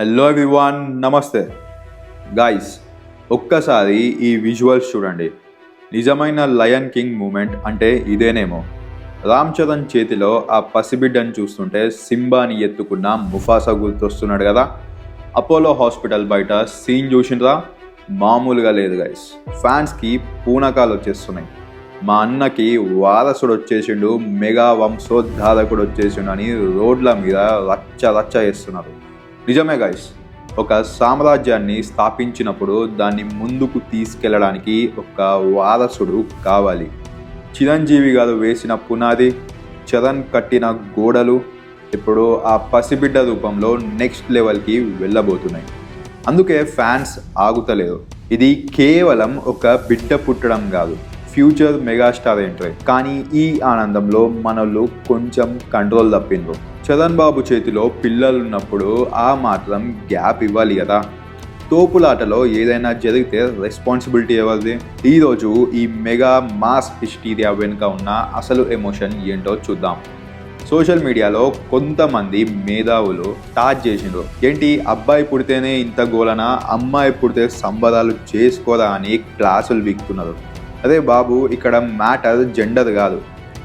Hello everyone నమస్తే. Guys ఒక్కసారి ఈ విజువల్స్ చూడండి. నిజమైన లయన్ కింగ్ మూమెంట్ అంటే ఇదేనేమో. రామ్ చరణ్ చేతిలో ఆ పసిబిడ్డని చూస్తుంటే సింబాని ఎత్తుకున్న ముఫాసా గుర్తొస్తున్నాడు కదా. అపోలో హాస్పిటల్ బయట సీన్ చూసినరా మామూలుగా లేదు గాయస్ ఫ్యాన్స్కి పూనకాలు వచ్చేస్తున్నాయి. మా అన్నకి వారసుడు వచ్చేసిండు మెగా వంశోద్ధారకుడు వచ్చేసిండు అని రోడ్ల మీద రచ్చ రచ్చ చేస్తున్నారు. నిజమే గాయస్ ఒక సామ్రాజ్యాన్ని స్థాపించినప్పుడు దాన్ని ముందుకు తీసుకెళ్ళడానికి ఒక వారసుడు కావాలి. చిరంజీవి గారు వేసిన పునాది చరణ్ కట్టిన గోడలు ఇప్పుడు ఆ పసిబిడ్డ రూపంలో నెక్స్ట్ లెవెల్కి వెళ్ళబోతున్నాయి. అందుకే ఫ్యాన్స్ ఆగుతలేరు ఇది కేవలం ఒక బిడ్డ పుట్టడం కాదు ఫ్యూచర్ మెగాస్టార్ ఎంట్రీ కానీ ఈ ఆనందంలో మనలో కొంచెం కంట్రోల్ తప్పిండ్రు. చరణ్ బాబు చేతిలో పిల్లలున్నప్పుడు ఆ మాత్రం గ్యాప్ ఇవ్వాలి కదా. తోపులాటలో ఏదైనా జరిగితే రెస్పాన్సిబిలిటీ ఎవరిది ఈరోజు ఈ మెగా మాస్ హిస్టీరియా వెనుక ఉన్న అసలు ఎమోషన్ ఏంటో చూద్దాం. సోషల్ మీడియాలో కొంతమంది మేధావులు టాచ్ చేసిండ్రు. ఏంటి అబ్బాయి పుడితేనే ఇంత గోలన? అమ్మాయి పుడితే సంబరాలు చేసుకోరా? అని క్లాసులు బిక్కుతున్నారు అదే బాబు ఇక్కడ మ్యాటర్ జెండర్ కాదు.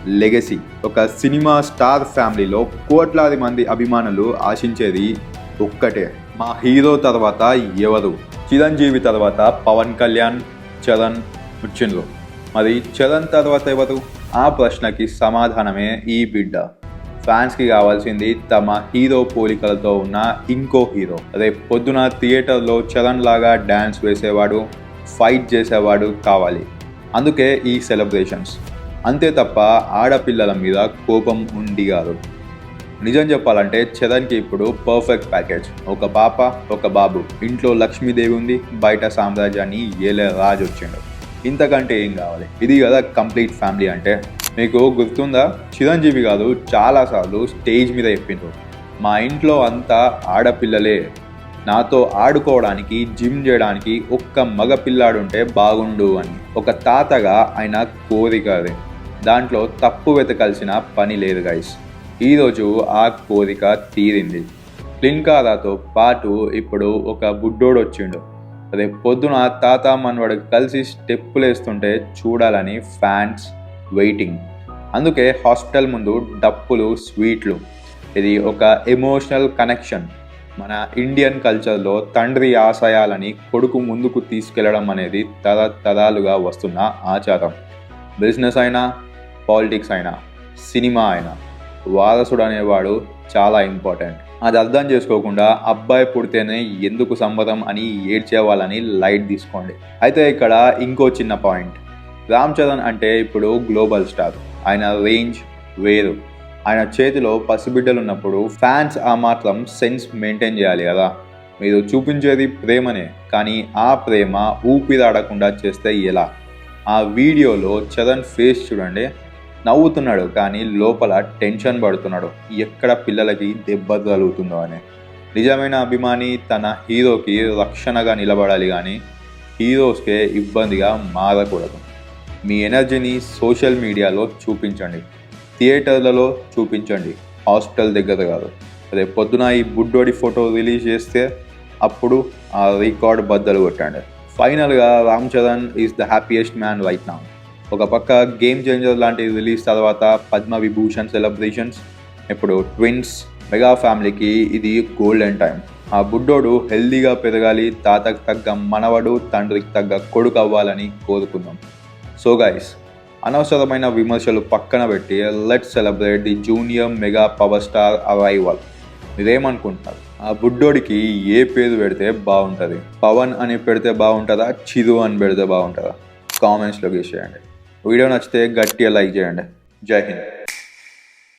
లెగసీ. ఒక సినిమా స్టార్ ఫ్యామిలీలో కోట్లాది మంది అభిమానులు ఆశించేది ఒక్కటే. మా హీరో తర్వాత ఎవరు? చిరంజీవి తర్వాత పవన్ కళ్యాణ్ చరణ్ వచ్చిండ్రు మరి చరణ్ తర్వాత ఎవరు? ఆ ప్రశ్నకి సమాధానమే ఈ బిడ్డ. ఫ్యాన్స్కి కావాల్సింది తమ హీరో పోలికలతో ఉన్న ఇంకో హీరో. రేపు పొద్దున థియేటర్లో చరణ్ లాగా డ్యాన్స్ వేసేవాడు ఫైట్ చేసేవాడు కావాలి. అందుకే ఈ సెలబ్రేషన్స్. అంతే తప్ప ఆడపిల్లల మీద కోపం ఉండి కాదు. నిజం చెప్పాలంటే చదన్కి ఇప్పుడు పర్ఫెక్ట్ ప్యాకేజ్ ఒక పాప ఒక బాబు. ఇంట్లో లక్ష్మీదేవి ఉంది బయట సామ్రాజ్యాన్ని ఏలే రాజు వచ్చిండు. ఇంతకంటే ఏం కావాలి? ఇది కదా కంప్లీట్ ఫ్యామిలీ అంటే. మీకు గుర్తుందా? చిరంజీవి గారు చాలాసార్లు స్టేజ్ మీద చెప్పిండ్రు. మా ఇంట్లో అంతా ఆడపిల్లలే. నాతో ఆడుకోవడానికి జిమ్ చేయడానికి ఒక్క మగ పిల్లాడుంటే బాగుండు అని. ఒక తాతగా ఆయన కోరిక అదే. దాంట్లో తప్పు వెతకాల్సిన పని లేదు గైస్ ఈరోజు ఆ కోరిక తీరింది. క్లిన్కారాతో పాటు ఇప్పుడు ఒక బుడ్డోడు వచ్చిండు. రేపు పొద్దున తాత మనవాడు కలిసి స్టెప్పులు వేస్తుంటే చూడాలని ఫ్యాన్స్ వెయిటింగ్. అందుకే హాస్పిటల్ ముందు డప్పులు స్వీట్లు. ఇది ఒక ఎమోషనల్ కనెక్షన్. మన ఇండియన్ కల్చర్లో తండ్రి ఆశయాలని కొడుకు ముందుకు తీసుకెళ్ళడం అనేది తరతరాలుగా వస్తున్న ఆచారం. బిజినెస్ అయినా పాలిటిక్స్ అయినా సినిమా అయినా వారసుడు అనేవాడు చాలా ఇంపార్టెంట్. అది అర్థం చేసుకోకుండా అబ్బాయి పుడితేనే ఎందుకు సమ్మతం అని ఏడ్చేవాళ్ళని లైట్ తీసుకోండి. అయితే ఇక్కడ ఇంకో చిన్న పాయింట్. రామ్ చరణ్ అంటే ఇప్పుడు గ్లోబల్ స్టార్. ఆయన రేంజ్ వేరు. ఆయన చేతిలో పసిబిడ్డలు ఉన్నప్పుడు ఫ్యాన్స్ ఆ మాత్రం సెన్స్ మెయింటైన్ చేయాలి కదా. మీరు చూపించేది ప్రేమనే కానీ ఆ ప్రేమ ఊపిరాడకుండా చేస్తే ఎలా? ఆ వీడియోలో చరణ్ ఫేస్ చూడండి. నవ్వుతున్నాడు కానీ లోపల టెన్షన్ పడుతున్నాడు. ఎక్కడ పిల్లలకి దెబ్బ తగులుతుందో అని. నిజమైన అభిమాని తన హీరోకి రక్షణగా నిలబడాలి కానీ హీరోస్కే ఇబ్బందిగా మారకూడదు. మీ ఎనర్జీని సోషల్ మీడియాలో చూపించండి. థియేటర్లలో చూపించండి. హాస్పిటల్ దగ్గర కాదు. రేపు పొద్దున ఈ బుడ్డోడి ఫోటో రిలీజ్ చేస్తే అప్పుడు ఆ రికార్డ్ బద్దలు కొట్టండి. ఫైనల్గా Ram Charan is the happiest man right నా ఒక పక్క గేమ్ చేంజర్ లాంటి రిలీజ్ తర్వాత పద్మ విభూషణ్ సెలబ్రేషన్స్ ఇప్పుడు ట్విన్స్ మెగా ఫ్యామిలీకి ఇది గోల్డెన్ టైం ఆ బుడ్డోడు హెల్దీగా పెరగాలి తాతకు తగ్గ మనవడు తండ్రికి తగ్గ కొడుకు అవ్వాలని కోరుకుందాం. సో గైస్ అనవసరమైన విమర్శలు పక్కన పెట్టి let celebrate the junior mega power star arrival మీరేమనుకుంటున్నారు? ఆ బుడ్డోడికి ఏ పేరు పెడితే బాగుంటుంది? పవన్ అని పెడితే బాగుంటుందా? చిరు అని పెడితే బాగుంటుందా? కామెంట్స్లో చేయండి. వీడియో నచ్చితే గట్టిగా లైక్ చేయండి. జై హింద్.